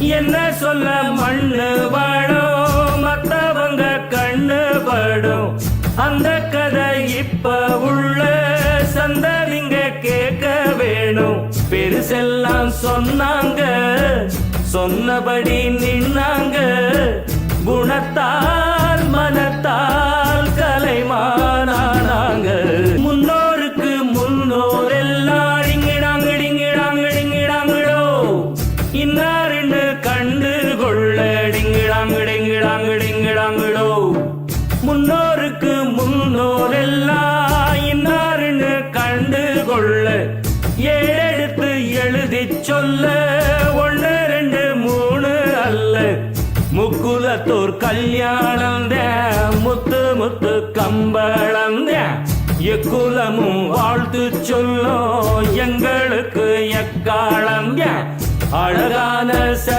என்ன சொல்ல மண்ணு வாழும் மத்தவங்க கண்ணு படும் அந்த கதை இப்ப உள்ள சந்ததிங்க கேட்க வேணும். பெருசெல்லாம் சொன்னாங்க. சொன்னபடி நின்னாங்க. டிங்கிடாங்க முன்னோருக்கு முன்னோர் எல்லாம் இன்னாருன்னு கண்டு கொள்ள ஏழெடுத்து எழுதி சொல்ல ஒன்று ரெண்டு மூணு அல்ல. முக்குலத்தோர் கல்யாணம் முத்து முத்து கம்பளம் எக்குலமும் வாழ்த்து சொல்லும் எங்களுக்கு எக்காலம் அழகான சரி